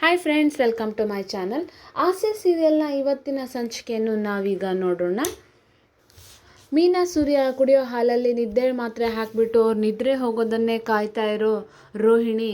Hi friends welcome to my channel Aase ಸೀರಿಯಲ್ನ ಇವತ್ತಿನ ಸಂಚಿಕೆಯನ್ನು ನಾವೀಗ ನೋಡೋಣ ಮೀನಾ ಸೂರ್ಯ ಕುಡಿಯೋ ಹಾಲಲ್ಲಿ ನಿದ್ದೆ ಮಾತ್ರೆ ಹಾಕಿಬಿಟ್ಟು ಅವ್ರು ನಿದ್ರೆ ಹೋಗೋದನ್ನೇ ಕಾಯ್ತಾ ಇರೋ ರೋಹಿಣಿ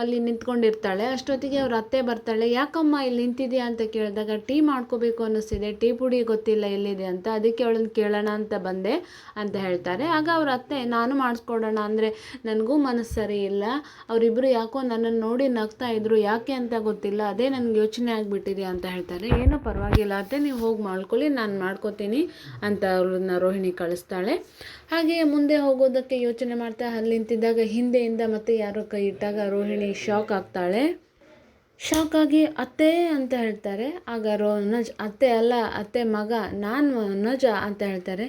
ಅಲ್ಲಿ ನಿಂತ್ಕೊಂಡಿರ್ತಾಳೆ. ಅಷ್ಟೊತ್ತಿಗೆ ಅವ್ರ ಅತ್ತೆ ಬರ್ತಾಳೆ, ಯಾಕಮ್ಮ ಇಲ್ಲಿ ನಿಂತಿದ್ಯಾ? ಅಂತ ಕೇಳಿದಾಗ, ಟೀ ಮಾಡ್ಕೋಬೇಕು ಅನ್ನಿಸ್ತಿದೆ. ಟೀ ಪುಡಿ ಗೊತ್ತಿಲ್ಲ ಎಲ್ಲಿದೆ ಅಂತ, ಅದಕ್ಕೆ ಅವಳನ್ನ ಕೇಳೋಣ ಅಂತ ಬಂದೆ ಅಂತ ಹೇಳ್ತಾರೆ. ಆಗ ಅವ್ರ ಅತ್ತೆ, ನಾನು ಮಾಡಿಸ್ಕೊಡೋಣ ಅಂದರೆ ನನಗೂ ಮನಸ್ಸು ಸರಿ ಇಲ್ಲ. ಅವರಿಬ್ಬರು ಯಾಕೋ ನನ್ನನ್ನು ನೋಡಿ ನಗ್ತಾ ಇದ್ರು. ಯಾಕೆ ಅಂತ ಗೊತ್ತಿಲ್ಲ. ಅದೇ ನನಗೆ ಯೋಚನೆ ಆಗಿಬಿಟ್ಟಿದೆ ಅಂತ ಹೇಳ್ತಾರೆ. ಏನೋ ಪರವಾಗಿಲ್ಲ ಅತ್ತೆ, ನೀವು ಹೋಗಿ ಮಾಡ್ಕೊಳ್ಳಿ. ನಾನು ಮಾಡ್ಕೋತೀನಿ ಅಂತ ಅವ್ರನ್ನ ರೋಹಿಣಿ ಕಳಿಸ್ತಾಳೆ. ಹಾಗೆ ಮುಂದೆ ಹೋಗೋದಕ್ಕೆ ಯೋಚನೆ ಮಾಡ್ತಾ ಅಲ್ಲಿ ನಿಂತಿದ್ದಾಗ ಹಿಂದೆಯಿಂದ ಮತ್ತೆ ಯಾರೋ ಕೈ ಇಟ್ಟಾಗ ರೋಹಿಣಿ ಶಾಕ್ ಆಗ್ತಾಳೆ. ಶಾಕ್ ಆಗಿ ಅತ್ತೆ ಅಂತ ಹೇಳ್ತಾರೆ. ಆಗ ರೋ ನಜ್, ಅತ್ತೆ ಅಲ್ಲ, ಅತ್ತೆ ಮಗ, ನಾನು ನಜ ಅಂತ ಹೇಳ್ತಾರೆ.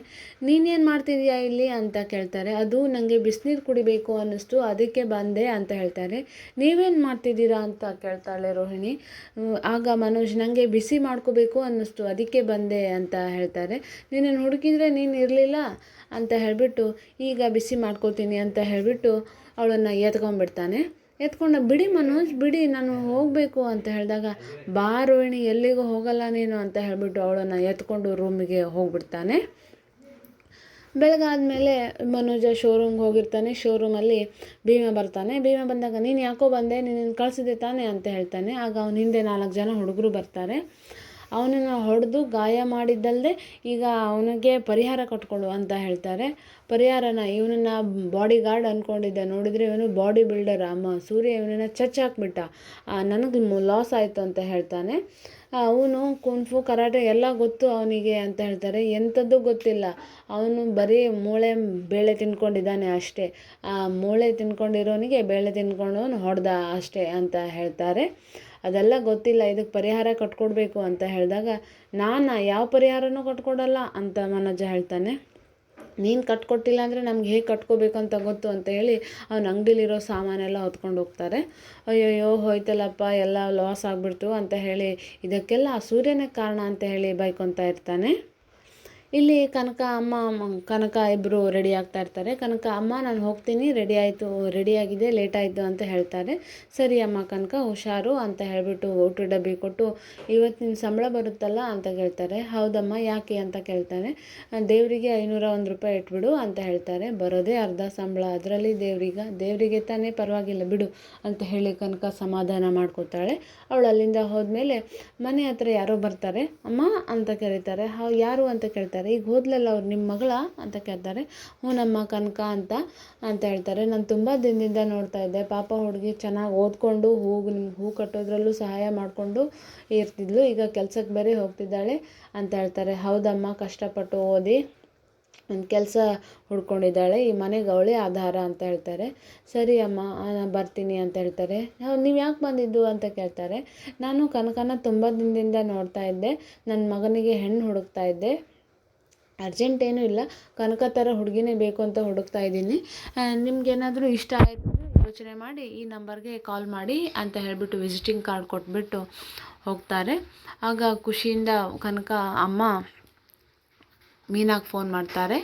ನೀನೇನು ಮಾಡ್ತಿದ್ಯಾ ಇಲ್ಲಿ ಅಂತ ಕೇಳ್ತಾರೆ. ಅದು ನನಗೆ ಬಿಸಿನೀರು ಕುಡಿಬೇಕು ಅನ್ನಿಸ್ತು, ಅದಕ್ಕೆ ಬಂದೆ ಅಂತ ಹೇಳ್ತಾರೆ. ನೀವೇನು ಮಾಡ್ತಿದ್ದೀರಾ ಅಂತ ಕೇಳ್ತಾಳೆ ರೋಹಿಣಿ. ಆಗ ಮನೋಜ್ ನನಗೆ ಬಿಸಿ ಮಾಡ್ಕೋಬೇಕು ಅನ್ನಿಸ್ತು, ಅದಕ್ಕೆ ಬಂದೆ ಅಂತ ಹೇಳ್ತಾರೆ. ನೀನೇನು ಹುಡುಕಿದ್ರೆ ನೀನು ಇರಲಿಲ್ಲ ಅಂತ ಹೇಳಿಬಿಟ್ಟು, ಈಗ ಬಿಸಿ ಮಾಡ್ಕೋತೀನಿ ಅಂತ ಹೇಳಿಬಿಟ್ಟು ಅವಳನ್ನು ಎತ್ಕೊಂಡ್ಬಿಡ್ತಾನೆ. ಎತ್ಕೊಂಡು, ಬಿಡಿ ಮನೋಜ್, ಬಿಡಿ, ನಾನು ಹೋಗಬೇಕು ಅಂತ ಹೇಳಿದಾಗ ಬಾ ರೋಹಿಣಿ ಎಲ್ಲಿಗೂ ಹೋಗಲ್ಲ ನೀನು ಅಂತ ಹೇಳಿಬಿಟ್ಟು ಅವಳನ್ನು ಎತ್ಕೊಂಡು ರೂಮಿಗೆ ಹೋಗ್ಬಿಡ್ತಾನೆ. ಬೆಳಗಾದ್ಮೇಲೆ ಮನೋಜ ಶೋರೂಮ್ಗೆ ಹೋಗಿರ್ತಾನೆ. ಶೋರೂಮಲ್ಲಿ ಭೀಮ ಬರ್ತಾನೆ. ಭೀಮ ಬಂದಾಗ, ನೀನು ಯಾಕೋ ಬಂದೆ? ನೀನು ಕಳಿಸಿದೆ ತಾನೆ? ಅಂತ ಹೇಳ್ತಾನೆ. ಆಗ ಅವನ ಹಿಂದೆ ನಾಲ್ಕು ಜನ ಹುಡುಗರು ಬರ್ತಾರೆ. ಅವನನ್ನು ಹೊಡೆದು ಗಾಯ ಮಾಡಿದ್ದಲ್ಲದೆ ಈಗ ಅವನಿಗೆ ಪರಿಹಾರ ಕಟ್ಕೊಡು ಅಂತ ಹೇಳ್ತಾರೆ. ಪರಿಹಾರನ ಇವನನ್ನು ಬಾಡಿ ಗಾರ್ಡ್ ಅಂದ್ಕೊಂಡಿದ್ದೆ ನೋಡಿದರೆ ಇವನು ಬಾಡಿ ಬಿಲ್ಡರ್ ಅಮ್ಮ. ಸೂರ್ಯ ಇವನನ್ನು ಚಚ್ ಹಾಕ್ಬಿಟ್ಟ. ನನಗೆ ಲಾಸ್ ಆಯಿತು ಅಂತ ಹೇಳ್ತಾನೆ. ಅವನು ಕುಂಫು ಕರಾಟೆ ಎಲ್ಲ ಗೊತ್ತು ಅವನಿಗೆ ಅಂತ ಹೇಳ್ತಾರೆ. ಎಂಥದ್ದು ಗೊತ್ತಿಲ್ಲ. ಅವನು ಬರೀ ಮೂಳೆ ಬೇಳೆ ತಿನ್ಕೊಂಡಿದ್ದಾನೆ ಅಷ್ಟೇ. ಆ, ಮೂಳೆ ತಿನ್ಕೊಂಡಿರೋನಿಗೆ ಬೇಳೆ ತಿನ್ಕೊಂಡವನು ಹೊಡೆದ ಅಷ್ಟೇ ಅಂತ ಹೇಳ್ತಾರೆ. ಅದೆಲ್ಲ ಗೊತ್ತಿಲ್ಲ, ಇದಕ್ಕೆ ಪರಿಹಾರ ಕಟ್ಕೊಡ್ಬೇಕು ಅಂತ ಹೇಳಿದಾಗ, ನಾನು ಯಾವ ಪರಿಹಾರನೂ ಕಟ್ಕೊಡಲ್ಲ ಅಂತ ಮನೋಜ ಹೇಳ್ತಾನೆ. ನೀನು ಕಟ್ಕೊಟ್ಟಿಲ್ಲ ಅಂದರೆ ನಮ್ಗೆ ಹೇಗೆ ಕಟ್ಕೋಬೇಕು ಅಂತ ಗೊತ್ತು ಅಂತ ಹೇಳಿ ಅವ್ನ ಅಂಗಡಿಲಿರೋ ಸಾಮಾನೆಲ್ಲ ಹೊತ್ಕೊಂಡು ಹೋಗ್ತಾರೆ. ಅಯ್ಯಯ್ಯೋ, ಹೋಯ್ತಲ್ಲಪ್ಪ, ಎಲ್ಲ ಲಾಸ್ ಆಗಿಬಿಡ್ತು ಅಂತ ಹೇಳಿ ಇದಕ್ಕೆಲ್ಲ ಆ ಸೂರ್ಯನೇ ಕಾರಣ ಅಂತ ಹೇಳಿ ಬೈಕೊತಾ ಇರ್ತಾನೆ. ಇಲ್ಲಿ ಕನಕ ಅಮ್ಮ ಕನಕ ಇಬ್ಬರು ರೆಡಿ ಆಗ್ತಾ ಇರ್ತಾರೆ. ಕನಕ ಅಮ್ಮ, ನಾನು ಹೋಗ್ತೀನಿ ರೆಡಿ ಆಯಿತು ರೆಡಿ ಆಗಿದೆ ಲೇಟ್ ಆಯಿತು ಅಂತ ಹೇಳ್ತಾರೆ. ಸರಿ ಅಮ್ಮ ಕನಕ, ಹುಷಾರು ಅಂತ ಹೇಳಿಬಿಟ್ಟು ಊಟ ಡಬ್ಬಿ ಕೊಟ್ಟು ಇವತ್ತಿನ ಸಂಬಳ ಬರುತ್ತಲ್ಲ? ಅಂತ ಕೇಳ್ತಾರೆ. ಹೌದಮ್ಮ, ಯಾಕೆ? ಅಂತ ಕೇಳ್ತಾರೆ. ದೇವರಿಗೆ ಐನೂರ ಒಂದು ರೂಪಾಯಿ ಇಟ್ಬಿಡು ಅಂತ ಹೇಳ್ತಾರೆ. ಬರೋದೇ ಅರ್ಧ ಸಂಬಳ. ಅದರಲ್ಲಿ ದೇವ್ರಿಗೆ, ದೇವರಿಗೆ ತಾನೇ ಪರವಾಗಿಲ್ಲ, ಬಿಡು ಅಂತ ಹೇಳಿ ಕನಕ ಸಮಾಧಾನ ಮಾಡ್ಕೋತಾಳೆ ಅವಳು ಅಲ್ಲಿಂದ ಹೋದ್ಮೇಲೆ ಮನೆ ಹತ್ರ ಯಾರೋ ಬರ್ತಾರೆ. ಅಮ್ಮ ಅಂತ ಕರೀತಾರೆ. ಹೌ, ಯಾರು? ಅಂತ ಕೇಳ್ತಾರೆ. ಈಗ ಹೋದ್ಲಲ್ಲ ಅವ್ರು ನಿಮ್ಮ ಮಗಳ? ಅಂತ ಕೇಳ್ತಾರೆ. ಹ್ಞೂ ನಮ್ಮ ಕನಕ ಅಂತ ಅಂತ ಹೇಳ್ತಾರೆ. ನಾನು ತುಂಬ ದಿನದಿಂದ ನೋಡ್ತಾ ಇದ್ದೆ. ಪಾಪ ಹುಡುಗಿ ಚೆನ್ನಾಗಿ ಓದ್ಕೊಂಡು ಹೂವು ನಿಮ್ಗೆ ಹೂ ಕಟ್ಟೋದ್ರಲ್ಲೂ ಸಹಾಯ ಮಾಡಿಕೊಂಡು ಇರ್ತಿದ್ಲು. ಈಗ ಕೆಲ್ಸಕ್ಕೆ ಬೇರೆ ಹೋಗ್ತಿದ್ದಾಳೆ ಅಂತ ಹೇಳ್ತಾರೆ. ಹೌದಮ್ಮ, ಕಷ್ಟಪಟ್ಟು ಓದಿ ಒಂದು ಕೆಲಸ ಹುಡ್ಕೊಂಡಿದ್ದಾಳೆ. ಈ ಮನೆಗೆ ಅವಳೇ ಆಧಾರ ಅಂತ ಹೇಳ್ತಾರೆ. ಸರಿ ಅಮ್ಮ ನಾನು ಬರ್ತೀನಿ ಅಂತ ಹೇಳ್ತಾರೆ. ನೀವು ಯಾಕೆ ಬಂದಿದ್ದು ಅಂತ ಕೇಳ್ತಾರೆ. ನಾನು ಕನಕನ ತುಂಬ ದಿನದಿಂದ ನೋಡ್ತಾ ಇದ್ದೆ. ನನ್ನ ಮಗನಿಗೆ ಹೆಣ್ಣು ಹುಡುಕ್ತಾ ಇದ್ದೆ. ಅರ್ಜೆಂಟ್ ಏನೂ ಇಲ್ಲ. ಕನಕ ಥರ ಹುಡುಗಿನೇ ಬೇಕು ಅಂತ ಹುಡುಕ್ತಾ ಇದ್ದೀನಿ. ನಿಮ್ಗೇನಾದರೂ ಇಷ್ಟ ಆಯಿತು ಯೋಚನೆ ಮಾಡಿ, ಈ ನಂಬರ್ಗೆ ಕಾಲ್ ಮಾಡಿ ಅಂತ ಹೇಳಿಬಿಟ್ಟು ವಿಸಿಟಿಂಗ್ ಕಾರ್ಡ್ ಕೊಟ್ಬಿಟ್ಟು ಹೋಗ್ತಾರೆ. ಆಗ ಖುಷಿಯಿಂದ ಕನಕ ಅಮ್ಮ ಮೀನಾಗಿ ಫೋನ್ ಮಾಡ್ತಾರೆ.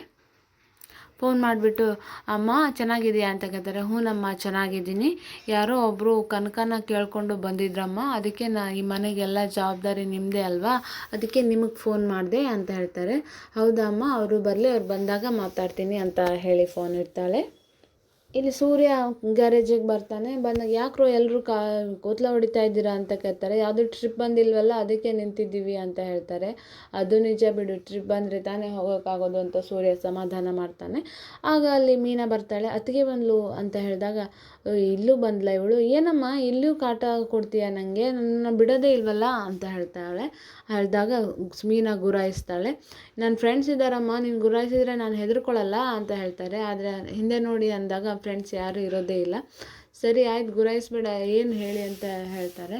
ಫೋನ್ ಮಾಡಿಬಿಟ್ಟು, ಅಮ್ಮ ಚೆನ್ನಾಗಿದೆಯಾ ಅಂತ ಕೇಳ್ತಾರೆ. ಹ್ಞೂನಮ್ಮ ಚೆನ್ನಾಗಿದ್ದೀನಿ. ಯಾರೋ ಒಬ್ಬರು ಕನಕನ ಕೇಳಿಕೊಂಡು ಬಂದಿದ್ರಮ್ಮ, ಅದಕ್ಕೆ ನಾ ಈ ಮನೆಗೆಲ್ಲ ಜವಾಬ್ದಾರಿ ನಿಮ್ಮದೇ ಅಲ್ವಾ? ಅದಕ್ಕೆ ನಿಮಗೆ ಫೋನ್ ಮಾಡಿದೆ, ಅಂತ ಹೇಳ್ತಾರೆ. ಹೌದಮ್ಮ ಅವರು ಬರಲಿ, ಅವ್ರು ಬಂದಾಗ ಮಾತಾಡ್ತೀನಿ, ಅಂತ ಹೇಳಿ ಫೋನ್ ಇಡ್ತಾಳೆ. ಇಲ್ಲಿ ಸೂರ್ಯ ಗ್ಯಾರೇಜಿಗೆ ಬರ್ತಾನೆ. ಬಂದಾಗ ಯಾಕ್ರೋ ಎಲ್ಲರೂ ಕಾ, ಕೂತ್ಲ ಹೊಡಿತಾ ಇದ್ದೀರಾ ಅಂತ ಕೇಳ್ತಾರೆ. ಯಾವುದೂ ಟ್ರಿಪ್ ಬಂದಿಲ್ವಲ್ಲ, ಅದಕ್ಕೆ ನಿಂತಿದ್ದೀವಿ ಅಂತ ಹೇಳ್ತಾರೆ. ಅದು ನಿಜ ಬಿಡು ಟ್ರಿಪ್ ಬಂದರೆ ತಾನೇ ಹೋಗೋಕ್ಕಾಗೋದು ಅಂತ ಸೂರ್ಯ ಸಮಾಧಾನ ಮಾಡ್ತಾನೆ. ಆಗ ಅಲ್ಲಿ ಮೀನಾ ಬರ್ತಾಳೆ. ಅತ್ತಿಗೆ ಬಂದ್ಲು ಅಂತ ಹೇಳಿದಾಗ ಇಲ್ಲೂ ಬಂದ್ಲ ಇವಳು. ಏನಮ್ಮ, ಇಲ್ಲೂ ಕಾಟ ಕೊಡ್ತೀಯ ನನಗೆ ನನ್ನ ಬಿಡೋದೇ ಇಲ್ವಲ್ಲ ಅಂತ ಹೇಳ್ತಾಳೆ. ಹೇಳಿದಾಗ ಮೀನಾ ಗುರಾಯಿಸ್ತಾಳೆ. ನನ್ನ ಫ್ರೆಂಡ್ಸ್ ಇದ್ದಾರಮ್ಮ, ನೀನು ಗುರಾಯಿಸಿದ್ರೆ ನಾನು ಹೆದರ್ಕೊಳ್ಳಲ್ಲ ಅಂತ ಹೇಳ್ತಾರೆ. ಆದರೆ ಹಿಂದೆ ನೋಡಿ ಅಂದಾಗ ಫ್ರೆಂಡ್ಸ್ ಯಾರೂ ಇರೋದೇ ಇಲ್ಲ. ಸರಿ, ಆಯ್ತು, ಗುರಾಯಿಸ್ಬೇಡ, ಏನು ಹೇಳಿ ಅಂತ ಹೇಳ್ತಾರೆ.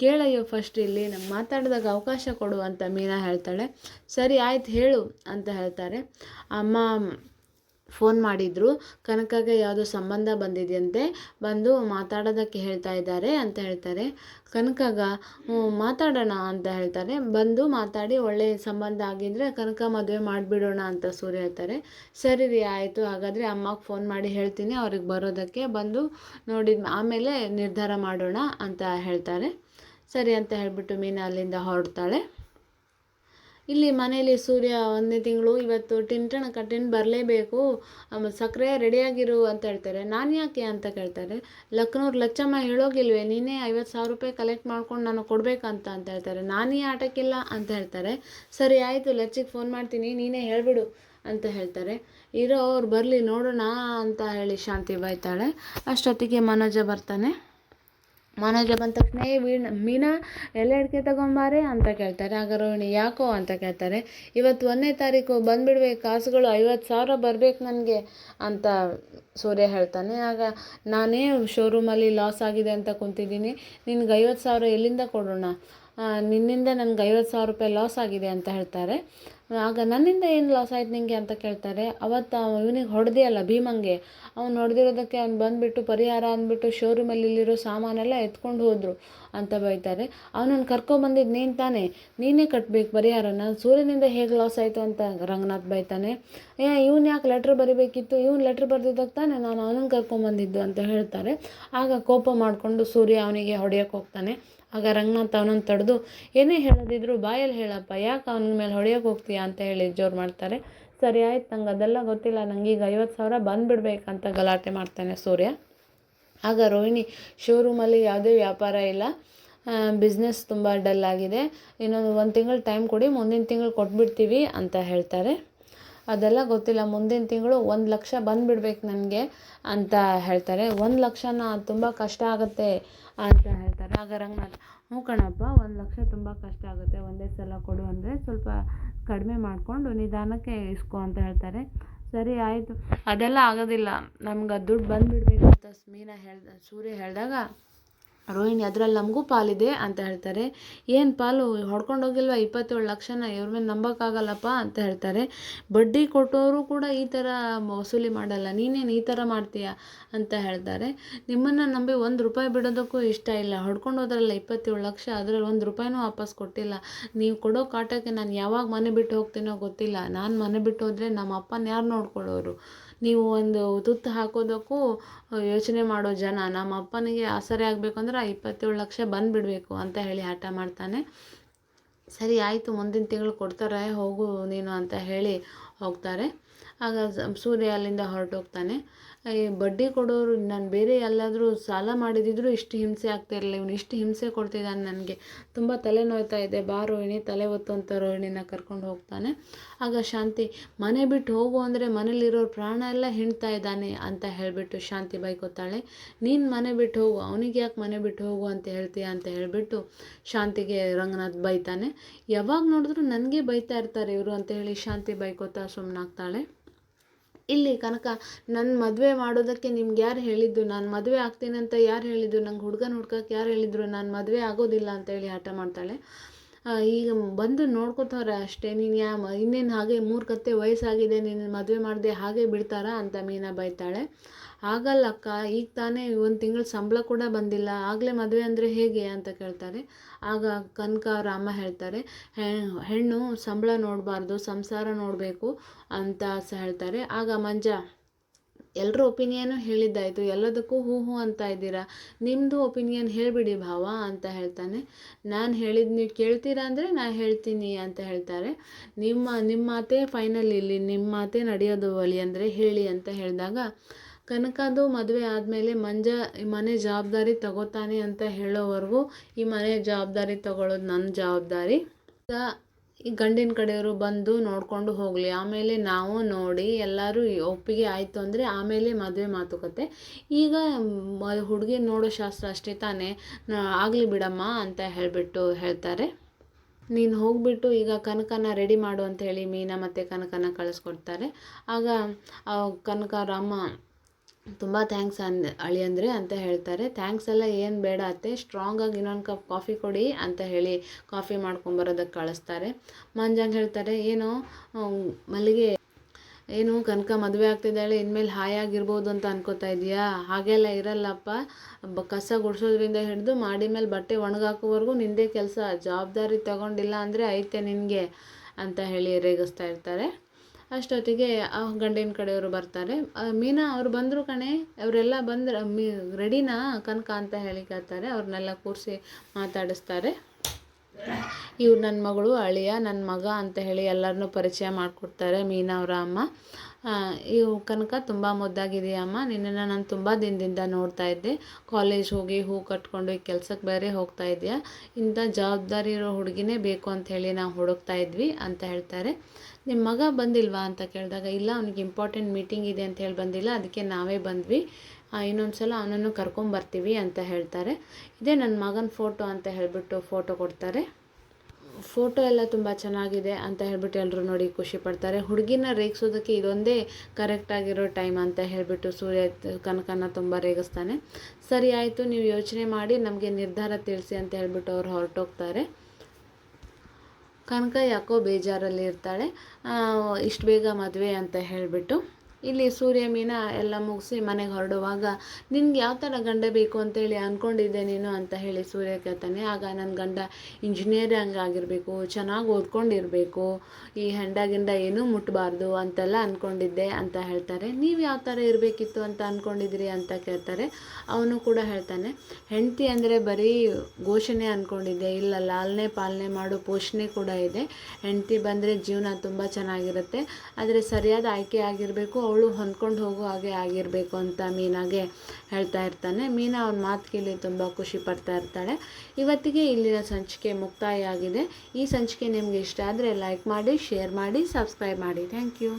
ಕೇಳಯ್ಯೋ ಫಸ್ಟ್ ಇಲ್ಲಿ ನಮ್ಗೆ ಮಾತಾಡಿದಾಗ ಅವಕಾಶ ಕೊಡು ಅಂತ ಮೀನಾ ಹೇಳ್ತಾಳೆ. ಸರಿ, ಆಯ್ತು, ಹೇಳು ಅಂತ ಹೇಳ್ತಾರೆ. ಅಮ್ಮ ಫೋನ್ ಮಾಡಿದ್ರು, ಕನಕಗೆ ಯಾವುದೋ ಸಂಬಂಧ ಬಂದಿದೆಯಂತೆ, ಬಂದು ಮಾತಾಡೋದಕ್ಕೆ ಹೇಳ್ತಾ ಇದ್ದಾರೆ ಅಂತ ಹೇಳ್ತಾರೆ. ಕನಕಗ ಮಾತಾಡೋಣ ಅಂತ ಹೇಳ್ತಾರೆ. ಬಂದು ಮಾತಾಡಿ ಒಳ್ಳೆಯ ಸಂಬಂಧ ಆಗಿದ್ರೆ ಕನಕ ಮದುವೆ ಮಾಡಿಬಿಡೋಣ ಅಂತ ಸೂರ್ಯ ಹೇಳ್ತಾರೆ. ಸರಿ ರೀ, ಆಯಿತು. ಹಾಗಾದರೆ ಅಮ್ಮಗೆ ಫೋನ್ ಮಾಡಿ ಹೇಳ್ತೀನಿ, ಅವ್ರಿಗೆ ಬರೋದಕ್ಕೆ. ಬಂದು ನೋಡಿದ ಆಮೇಲೆ ನಿರ್ಧಾರ ಮಾಡೋಣ ಅಂತ ಹೇಳ್ತಾರೆ. ಸರಿ ಅಂತ ಹೇಳಿಬಿಟ್ಟು ಮೀನಾ ಅಲ್ಲಿಂದ ಹೊರಡ್ತಾಳೆ. ಇಲ್ಲಿ ಮನೆಯಲ್ಲಿ ಸೂರ್ಯ ಒಂದನೇ ತಿಂಗಳು ಇವತ್ತು ಟಿಂಟಣ ಕಟ್ಟಿನ ಬರಲೇಬೇಕು. ಸಕ್ಕರೆ ರೆಡಿಯಾಗಿರು ಅಂತ ಹೇಳ್ತಾರೆ. ನಾನು ಯಾಕೆ ಅಂತ ಕೇಳ್ತಾರೆ. ಲಕ್ನೂರ್ ಲಚ್ಚಮ್ಮ ಹೇಳೋಗಿಲ್ವೇ, ನೀನೇ ಐವತ್ತು ಸಾವಿರ ರೂಪಾಯಿ ಕಲೆಕ್ಟ್ ಮಾಡ್ಕೊಂಡು ನಾನು ಕೊಡಬೇಕಂತ ಅಂತ ಹೇಳ್ತಾರೆ. ನಾನೇ ಆಟಕ್ಕಿಲ್ಲ ಅಂತ ಹೇಳ್ತಾರೆ. ಸರಿ ಆಯಿತು, ಲಚ್ಚಿಗೆ ಫೋನ್ ಮಾಡ್ತೀನಿ, ನೀನೇ ಹೇಳಿಬಿಡು ಅಂತ ಹೇಳ್ತಾರೆ. ಇರೋ ಅವ್ರು ಬರಲಿ ನೋಡೋಣ ಅಂತ ಹೇಳಿ ಶಾಂತಿ ಬಾಯ್ತಾಳೆ ಅಷ್ಟೊತ್ತಿಗೆ ಮನೋಜ ಬರ್ತಾನೆ. ಮನೋಜ ಬಂದ ತಕ್ಷಣ, ಏ, ವೀಣಾ, ಮೀನಾ ಎಲ್ಲ ಅಡಿಕೆ ತಗೊಂಬಾರೆ? ಅಂತ ಕೇಳ್ತಾರೆ. ಆಗ ರೋಹಿಣಿ ಯಾಕೋ? ಅಂತ ಕೇಳ್ತಾರೆ. ಇವತ್ತು ಒಂದನೇ ತಾರೀಕು ಬಂದುಬಿಡ್ಬೇಕು ಕಾಸುಗಳು ಐವತ್ತು ಸಾವಿರ ಬರ್ಬೇಕು ನನಗೆ, ಅಂತ ಸೂರ್ಯ ಹೇಳ್ತಾನೆ. ಆಗ, ನಾನೇ ಶೋರೂಮಲ್ಲಿ ಲಾಸ್ ಆಗಿದೆ ಅಂತ ಕುಂತಿದ್ದೀನಿ. ನಿನಗೆ ಐವತ್ತು ಸಾವಿರ ಎಲ್ಲಿಂದ ಕೊಡೋಣ? ನಿನ್ನಿಂದ ನನಗೆ ಐವತ್ತು ಸಾವಿರ ರೂಪಾಯಿ ಲಾಸ್ ಆಗಿದೆ, ಅಂತ ಹೇಳ್ತಾರೆ. ಆಗ ನನ್ನಿಂದ ಏನು ಲಾಸ್ ಆಯ್ತು ನಿಂಗೆ ಅಂತ ಕೇಳ್ತಾರೆ. ಅವತ್ತು ಇವನಿಗೆ ಹೊಡೆದಿಯಲ್ಲ ಭೀಮಂಗೆ. ಅವ್ನು ಹೊಡೆದಿರೋದಕ್ಕೆ ಅವ್ನು ಬಂದುಬಿಟ್ಟು ಪರಿಹಾರ ಅಂದ್ಬಿಟ್ಟು ಶೋರೂಮಲ್ಲಿ ಇಲ್ಲಿರೋ ಸಾಮಾನೆಲ್ಲ ಎತ್ಕೊಂಡು ಹೋದರು ಅಂತ ಬೈತಾರೆ. ಅವನನ್ನು ಕರ್ಕೊಂಬಂದಿದ್ದು ನೀನು ತಾನೇ. ನೀನೇ ಕಟ್ಟಬೇಕು ಪರಿಹಾರ ನಾನು ಸೂರ್ಯನಿಂದ ಹೇಗೆ ಲಾಸ್ ಆಯಿತು ಅಂತ ರಂಗನಾಥ್ ಬೈತಾನೆ. ಏ, ಇವ್ನು ಯಾಕೆ ಲೆಟ್ರ್ ಬರಿಬೇಕಿತ್ತು? ಇವ್ನು ಲೆಟ್ರ್ ಬರೆದಿದ್ದಕ್ಕೆ ತಾನೇ ನಾನು ಅವನನ್ನು ಕರ್ಕೊಂಬಂದಿದ್ದು ಅಂತ ಹೇಳ್ತಾರೆ. ಆಗ ಕೋಪ ಮಾಡಿಕೊಂಡು ಸೂರ್ಯ ಅವನಿಗೆ ಹೊಡೆಯೋಕ್ಕೆ ಹೋಗ್ತಾನೆ. ಆಗ ರಂಗನಾಥ್ ಅವನನ್ನು ತಡೆದು, ಏನೇ ಹೇಳೋದಿದ್ರು ಬಾಯಲ್ಲಿ ಹೇಳಪ್ಪ. ಯಾಕೆ ಅವನ ಮೇಲೆ ಹೊಡೆಯೋಕೆ ಹೋಗ್ತೀಯಾ? ಅಂತ ಹೇಳಿ ಜೋರು ಮಾಡ್ತಾರೆ. ಸರಿ ಆಯ್ತು, ನಂಗೆ ಅದೆಲ್ಲ ಗೊತ್ತಿಲ್ಲ. ನಂಗೆ ಈಗ ಐವತ್ತು ಸಾವಿರ ಬಂದುಬಿಡ್ಬೇಕಂತ ಗಲಾಟೆ ಮಾಡ್ತಾನೆ ಸೂರ್ಯ. ಆಗ ರೋಹಿಣಿ ಶೋರೂಮಲ್ಲಿ ಯಾವುದೇ ವ್ಯಾಪಾರ ಇಲ್ಲ. ಬಿಸ್ನೆಸ್ ತುಂಬ ಡಲ್ ಆಗಿದೆ. ಇನ್ನೊಂದು ಒಂದು ತಿಂಗಳು ಟೈಮ್ ಕೊಡಿ, ಮುಂದಿನ ತಿಂಗಳು ಕೊಟ್ಬಿಡ್ತೀವಿ ಅಂತ ಹೇಳ್ತಾರೆ. ಅದೆಲ್ಲ ಗೊತ್ತಿಲ್ಲ. ಮುಂದಿನ ತಿಂಗಳು ಒಂದು ಲಕ್ಷ ಬಂದುಬಿಡ್ಬೇಕು ನನಗೆ ಅಂತ ಹೇಳ್ತಾರೆ. ಒಂದು ಲಕ್ಷನ ತುಂಬ ಕಷ್ಟ ಆಗುತ್ತೆ ಅಂತ ಹೇಳ್ತಾರೆ. ಆಗ ರಂಗನಾಥ್, ಹ್ಞೂ ಕಣಪ್ಪ, ಒಂದು ಲಕ್ಷ ತುಂಬ ಕಷ್ಟ ಆಗುತ್ತೆ. ಒಂದೇ ಸಲ ಕೊಡು ಅಂದರೆ ಸ್ವಲ್ಪ ಕಡಿಮೆ ಮಾಡಿಕೊಂಡು ನಿಧಾನಕ್ಕೆ ಇಸ್ಕೊ ಅಂತ ಹೇಳ್ತಾರೆ. ಸರಿ, ಆಯಿತು. ಅದೆಲ್ಲ ಆಗೋದಿಲ್ಲ. ನಮ್ಗೆ ದುಡ್ಡು ಬಂದುಬಿಡ್ಬೇಕು ಅಂತ ಮೀನಾ ಹೇಳ್ದ, ಸೂರ್ಯ ಹೇಳಿದಾಗ ರೋಹಿಣಿ, ಅದ್ರಲ್ಲಿ ನಮಗೂ ಪಾಲಿದೆ ಅಂತ ಹೇಳ್ತಾರೆ. ಏನು ಪಾಲು? ಹೊಡ್ಕೊಂಡು ಹೋಗಿಲ್ವ? ಇಪ್ಪತ್ತೇಳು ಲಕ್ಷನ ಇವ್ರ ಮೇಲೆ ನಂಬೋಕ್ಕಾಗಲ್ಲಪ್ಪ ಅಂತ ಹೇಳ್ತಾರೆ. ಬಡ್ಡಿ ಕೊಟ್ಟವರು ಕೂಡ ಈ ಥರ ವಸೂಲಿ ಮಾಡಲ್ಲ. ನೀನೇನು ಈ ಥರ ಮಾಡ್ತೀಯ ಅಂತ ಹೇಳ್ತಾರೆ. ನಿಮ್ಮನ್ನು ನಂಬಿ ಒಂದು ರೂಪಾಯಿ ಬಿಡೋದಕ್ಕೂ ಇಷ್ಟ ಇಲ್ಲ. ಹೊಡ್ಕೊಂಡು ಹೋದ್ರಲ್ಲ ಇಪ್ಪತ್ತೇಳು ಲಕ್ಷ, ಅದರಲ್ಲಿ ಒಂದು ರೂಪಾಯಿನೂ ವಾಪಸ್ ಕೊಟ್ಟಿಲ್ಲ. ನೀವು ಕೊಡೋ ಕಾಟಕ್ಕೆ ನಾನು ಯಾವಾಗ ಮನೆ ಬಿಟ್ಟು ಹೋಗ್ತೀನೋ ಗೊತ್ತಿಲ್ಲ. ನಾನು ಮನೆ ಬಿಟ್ಟು ಹೋದರೆ ನಮ್ಮ ಅಪ್ಪನ ಯಾರು ನೋಡ್ಕೊಳ್ಳೋರು? ನೀವು ಒಂದು ತುತ್ತು ಹಾಕೋದಕ್ಕೂ ಯೋಚನೆ ಮಾಡೋ ಜನ ನಮ್ಮ ಅಪ್ಪನಿಗೆ ಆಸರೆ ಅಂದ್ರೆ ಆ ಇಪ್ಪತ್ತೇಳು ಲಕ್ಷ ಬಂದುಬಿಡಬೇಕು ಅಂತ ಹೇಳಿ ಹಠ ಮಾಡ್ತಾನೆ. ಸರಿ, ಆಯಿತು, ಮುಂದಿನ ತಿಂಗಳು ಕೊಡ್ತಾರೆ, ಹೋಗು ನೀನು ಅಂತ ಹೇಳಿ ಹೋಗ್ತಾರೆ. ಆಗ ಸೂರ್ಯ ಅಲ್ಲಿಂದ ಹೊರಟೋಗ್ತಾನೆ. ಈ ಬಡ್ಡಿ ಕೊಡೋರು, ನಾನು ಬೇರೆ ಎಲ್ಲಾದರೂ ಸಾಲ ಮಾಡಿದಿದ್ರು ಇಷ್ಟು ಹಿಂಸೆ ಆಗ್ತಾಯಿರಲಿಲ್ಲ ಇವನು ಇಷ್ಟು ಹಿಂಸೆ ಕೊಡ್ತಿದ್ದಾನೆ ನನಗೆ. ತುಂಬ ತಲೆ ನೋಯ್ತಾ ಇದೆ. ಬಾ ರೋಹಿಣಿ, ತಲೆ ಒತ್ತು ಅಂತ ರೋಹಿಣಿನ ಕರ್ಕೊಂಡು ಹೋಗ್ತಾನೆ. ಆಗ ಶಾಂತಿ, ಮನೆ ಬಿಟ್ಟು ಹೋಗು ಅಂದರೆ ಮನೇಲಿರೋ ಪ್ರಾಣ ಎಲ್ಲ ಹಿಂಡ್ತಾ ಇದ್ದಾನೆ ಅಂತ ಹೇಳಿಬಿಟ್ಟು ಶಾಂತಿ ಬೈಕೋತಾಳೆ. ನೀನು ಮನೆ ಬಿಟ್ಟು ಹೋಗು, ಅವನಿಗೆ ಯಾಕೆ ಮನೆ ಬಿಟ್ಟು ಹೋಗು ಅಂತ ಹೇಳ್ತೀಯ ಅಂತ ಹೇಳಿಬಿಟ್ಟು ಶಾಂತಿಗೆ ರಂಗನಾಥ್ ಬೈತಾನೆ. ಯಾವಾಗ ನೋಡಿದ್ರು ನನಗೆ ಬೈತಾ ಇರ್ತಾರೆ ಇವರು ಅಂತ ಹೇಳಿ ಶಾಂತಿ ಬೈಕೋತಾ ಸುಮ್ಮನಾಗ್ತಾಳೆ ಇಲ್ಲಿ ಕನಕ ನನ್ನ ಮದುವೆ ಮಾಡೋದಕ್ಕೆ ನಿಮ್ಗೆ ಯಾರು ಹೇಳಿದ್ದು? ನಾನು ಮದುವೆ ಆಗ್ತೀನಿ ಅಂತ ಯಾರು ಹೇಳಿದ್ದು? ನಂಗೆ ಹುಡುಗನ ಹುಡ್ಕಕ್ಕೆ ಯಾರು ಹೇಳಿದ್ರು? ನಾನು ಮದುವೆ ಆಗೋದಿಲ್ಲ ಅಂತೇಳಿ ಹಠ ಮಾಡ್ತಾಳೆ. ಈಗ ಬಂದು ನೋಡ್ಕೋತಾರೆ ಅಷ್ಟೇ. ನೀನು ಯಾ, ಇನ್ನೇನು ಹಾಗೆ ಮೂರ್ಖತೆ ವಯಸ್ಸಾಗಿದೆ ನೀನು ಮದುವೆ ಮಾಡಿದೆ ಹಾಗೆ ಬಿಡ್ತಾರಾ ಅಂತ ಮೀನಾ ಬೈತಾಳೆ. ಆಗಲ್ಲ ಅಕ್ಕ ಈಗ ತಾನೇ ಒಂದು ತಿಂಗಳು ಸಂಬಳ ಕೂಡ ಬಂದಿಲ್ಲ. ಆಗಲೇ ಮದುವೆ ಅಂದರೆ ಹೇಗೆ ಅಂತ ಕೇಳ್ತಾರೆ. ಆಗ ಕನಕ ರಾಮ ಹೇಳ್ತಾರೆ ಹೆಣ್ಣು ಸಂಬಳ ನೋಡಬಾರ್ದು, ಸಂಸಾರ ನೋಡಬೇಕು ಅಂತ ಸಹ ಹೇಳ್ತಾರೆ. ಆಗ ಮಂಜ ಎಲ್ಲರ ಒಪಿನಿಯನು ಹೇಳಿದ್ದಾಯಿತು, ಎಲ್ಲದಕ್ಕೂ ಹೂ ಹೂ ಅಂತ ಇದ್ದೀರಾ? ನಿಮ್ಮದು ಒಪಿನಿಯನ್ ಹೇಳಿಬಿಡಿ ಭಾವ ಅಂತ ಹೇಳ್ತಾನೆ. ನಾನು ಹೇಳಿದ ನೀವು ಕೇಳ್ತೀರಾ ಅಂದರೆ ನಾನು ಹೇಳ್ತೀನಿ ಅಂತ ಹೇಳ್ತಾರೆ. ನಿಮ್ಮ ನಿಮ್ಮ ಮಾತೇ ಫೈನಲ್ ಇಲ್ಲಿ ನಿಮ್ಮ ಮಾತೇ ನಡೆಯೋದು ಒಲಿ ಅಂದರೆ ಹೇಳಿ ಅಂತ ಹೇಳಿದಾಗ, ಕನಕದು ಮದುವೆ ಆದಮೇಲೆ ಮಂಜ ಈ ಮನೆ ಜವಾಬ್ದಾರಿ ತಗೋತಾನೆ ಅಂತ ಹೇಳೋವರೆಗೂ ಈ ಮನೆ ಜವಾಬ್ದಾರಿ ತಗೊಳ್ಳೋದು ನನ್ನ ಜವಾಬ್ದಾರಿ. ಈ ಗಂಡಿನ ಕಡೆಯವರು ಬಂದು ನೋಡಿಕೊಂಡು ಹೋಗಲಿ. ಆಮೇಲೆ ನಾವು ನೋಡಿ ಎಲ್ಲರೂ ಒಪ್ಪಿಗೆ ಆಯಿತು ಅಂದರೆ ಆಮೇಲೆ ಮದುವೆ ಮಾತುಕತೆ. ಈಗ ಹುಡುಗಿ ನೋಡೋ ಶಾಸ್ತ್ರ ಅಷ್ಟೇ ತಾನೇ. ಆಗಲಿ ಬಿಡಮ್ಮ ಅಂತ ಹೇಳಿಬಿಟ್ಟು ಹೇಳ್ತಾರೆ. ನೀನು ಹೋಗಿಬಿಟ್ಟು ಈಗ ಕನಕನ ರೆಡಿ ಮಾಡು ಅಂತ ಹೇಳಿ ಮೀನಾ ಮತ್ತು ಕನಕನ ಕಳಿಸ್ಕೊಡ್ತಾರೆ. ಆಗ ಕನಕ, ರಾಮ ತುಂಬ ಥ್ಯಾಂಕ್ಸ್ ಅನ್ ಅಳಿಯಂದ್ರೆ ಅಂತ ಹೇಳ್ತಾರೆ. ಥ್ಯಾಂಕ್ಸ್ ಎಲ್ಲ ಏನು ಬೇಡ ಅತ್ತೆ ಸ್ಟ್ರಾಂಗಾಗಿ ಇನ್ನೊಂದು ಕಪ್ ಕಾಫಿ ಕೊಡಿ ಅಂತ ಹೇಳಿ ಕಾಫಿ ಮಾಡ್ಕೊಂಬರೋದಕ್ಕೆ ಕಳಿಸ್ತಾರೆ. ಮಂಜಂಗೆ ಹೇಳ್ತಾರೆ, ಏನು ಮಲ್ಲಿಗೆ, ಏನು ಕನಕ ಮದುವೆ ಆಗ್ತಿದ್ದಾಳೆ ಇನ್ಮೇಲೆ ಹಾಯಾಗಿರ್ಬೋದು ಅಂತ ಅನ್ಕೋತಾ ಇದೆಯಾ ಹಾಗೆಲ್ಲ ಇರಲ್ಲಪ್ಪ. ಬ, ಕಸ ಗುಡಿಸೋದ್ರಿಂದ ಹಿಡಿದು ಮಾಡಿ ಮೇಲೆ ಬಟ್ಟೆ ಒಣಗಾಕೋವರೆಗೂ ನಿಂದೇ ಕೆಲಸ. ಜವಾಬ್ದಾರಿ ತಗೊಂಡಿಲ್ಲ ಅಂದರೆ ಐತೆ ನಿನಗೆ ಅಂತ ಹೇಳಿ ರೇಗಿಸ್ತಾ ಇರ್ತಾರೆ. ಅಷ್ಟೊತ್ತಿಗೆ ಆ ಗಂಡಿನ ಕಡೆಯವರು ಬರ್ತಾರೆ. ಮೀನಾ ಅವ್ರು ಬಂದರು ಕಣೆ, ಅವರೆಲ್ಲ ಬಂದ್ರೆ, ಮೀ, ರೆಡಿನಾ ಕನಕ ಅಂತ ಹೇಳಿ ಕೇಳ್ತಾರೆ. ಅವ್ರನ್ನೆಲ್ಲ ಕೂರಿಸಿ ಮಾತಾಡಿಸ್ತಾರೆ. ಇವ್ರು ನನ್ನ ಮಗಳು ಅಳಿಯ ನನ್ನ ಮಗ ಅಂತ ಹೇಳಿ ಎಲ್ಲರನ್ನೂ ಪರಿಚಯ ಮಾಡಿಕೊಡ್ತಾರೆ ಮೀನಾ ಅವರ ಅಮ್ಮ. ಇವು ಕನಕ ತುಂಬ ಮುದ್ದಾಗಿದೆಯಮ್ಮ. ನಿನ್ನನ್ನು ನಾನು ತುಂಬ ದಿನದಿಂದ ನೋಡ್ತಾ ಇದ್ದೆ. ಕಾಲೇಜ್ ಹೋಗಿ ಹೂ ಕಟ್ಕೊಂಡು ಈ ಕೆಲ್ಸಕ್ಕೆ ಬೇರೆ ಹೋಗ್ತಾ ಇದೆಯಾ? ಇಂಥ ಜವಾಬ್ದಾರಿ ಇರೋ ಹುಡುಗಿನೇ ಬೇಕು ಅಂತ ಹೇಳಿ ನಾವು ಹುಡುಕ್ತಾ ಇದ್ವಿ ಅಂತ ಹೇಳ್ತಾರೆ. ನಿಮ್ಮ ಮಗ ಬಂದಿಲ್ವಾ ಅಂತ ಕೇಳಿದಾಗ, ಇಲ್ಲ, ಅವನಿಗೆ ಇಂಪಾರ್ಟೆಂಟ್ ಮೀಟಿಂಗ್ ಇದೆ ಅಂತ ಹೇಳಿ ಬಂದಿಲ್ಲ, ಅದಕ್ಕೆ ನಾವೇ ಬಂದ್ವಿ. ಇನ್ನೊಂದು ಸಲ ಅವನನ್ನು ಕರ್ಕೊಂಬರ್ತೀವಿ ಅಂತ ಹೇಳ್ತಾರೆ. ಇದೇ ನನ್ನ ಮಗನ ಫೋಟೋ ಅಂತ ಹೇಳಿಬಿಟ್ಟು ಫೋಟೋ ಕೊಡ್ತಾರೆ. ಫೋಟೋ ಎಲ್ಲ ತುಂಬ ಚೆನ್ನಾಗಿದೆ ಅಂತ ಹೇಳ್ಬಿಟ್ಟು ಎಲ್ಲರೂ ನೋಡಿ ಖುಷಿ ಪಡ್ತಾರೆ. ಹುಡುಗಿನ ರೇಗಿಸೋದಕ್ಕೆ ಇದೊಂದೇ ಕರೆಕ್ಟಾಗಿರೋ ಟೈಮ್ ಅಂತ ಹೇಳಿಬಿಟ್ಟು ಸೂರ್ಯ ಕನಕನ ತುಂಬ ರೇಗಿಸ್ತಾನೆ. ಸರಿ, ಆಯಿತು, ನೀವು ಯೋಚನೆ ಮಾಡಿ, ನಮಗೆ ನಿರ್ಧಾರ ತಿಳಿಸಿ ಅಂತ ಹೇಳಿಬಿಟ್ಟು ಅವ್ರು ಹೊರಟೋಗ್ತಾರೆ. ಕನಕ ಯಾಕೋ ಬೇಜಾರಲ್ಲಿ ಇರ್ತಾಳೆ ಇಷ್ಟು ಬೇಗ ಮದುವೆ ಅಂತ ಹೇಳಿಬಿಟ್ಟು ಇಲ್ಲಿ ಸೂರ್ಯ ಮೀನ ಎಲ್ಲ ಮುಗಿಸಿ ಮನೆಗೆ ಹೊರಡುವಾಗ, ನಿನ್ಗೆ ಯಾವ ಥರ ಗಂಡ ಬೇಕು ಅಂತೇಳಿ ಅಂದ್ಕೊಂಡಿದ್ದೆ ನೀನು ಅಂತ ಹೇಳಿ ಸೂರ್ಯ ಕೇಳ್ತಾನೆ. ಆಗ ನನ್ನ ಗಂಡ ಇಂಜಿನಿಯರಿಂಗ್ ಆಗಿರಬೇಕು, ಚೆನ್ನಾಗಿ ಓದ್ಕೊಂಡಿರಬೇಕು, ಈ ಹೆಂಡ ಗಿಂಡ ಏನೂ ಮುಟ್ಟಬಾರ್ದು ಅಂತೆಲ್ಲ ಅಂದ್ಕೊಂಡಿದ್ದೆ ಅಂತ ಹೇಳ್ತಾರೆ. ನೀವು ಯಾವ ಥರ ಇರಬೇಕಿತ್ತು ಅಂತ ಅಂದ್ಕೊಂಡಿದ್ರಿ ಅಂತ ಕೇಳ್ತಾರೆ. ಅವನು ಕೂಡ ಹೇಳ್ತಾನೆ, ಹೆಂಡತಿ ಅಂದರೆ ಬರೀ ಘೋಷಣೆ ಅಂದ್ಕೊಂಡಿದ್ದೆ ಇಲ್ಲ ಲಾಲನೆ ಪಾಲನೆ ಮಾಡೋ ಪೋಷಣೆ ಕೂಡ ಇದೆ. ಹೆಂಡತಿ ಬಂದರೆ ಜೀವನ ತುಂಬ ಚೆನ್ನಾಗಿರುತ್ತೆ, ಆದರೆ ಸರಿಯಾದ ಆಯ್ಕೆ ಆಗಿರಬೇಕು ಅವಳು ಹೊಂದ್ಕೊಂಡು ಹೋಗೋ ಹಾಗೆ ಆಗಿರಬೇಕು ಅಂತ ಮೀನಾಗೆ ಹೇಳ್ತಾ ಇರ್ತಾನೆ. ಮೀನಾ ಅವ್ನ ಮಾತು ಕೇಳಿ ತುಂಬ ಖುಷಿ ಪಡ್ತಾ ಇರ್ತಾಳೆ. ಇವತ್ತಿಗೆ ಇಲ್ಲಿನ ಸಂಚಿಕೆ ಮುಕ್ತಾಯ ಆಗಿದೆ. ಈ ಸಂಚಿಕೆ ನಿಮಗೆ ಇಷ್ಟ ಆದರೆ ಲೈಕ್ ಮಾಡಿ ಶೇರ್ ಮಾಡಿ ಸಬ್ಸ್ಕ್ರೈಬ್ ಮಾಡಿ. Thank you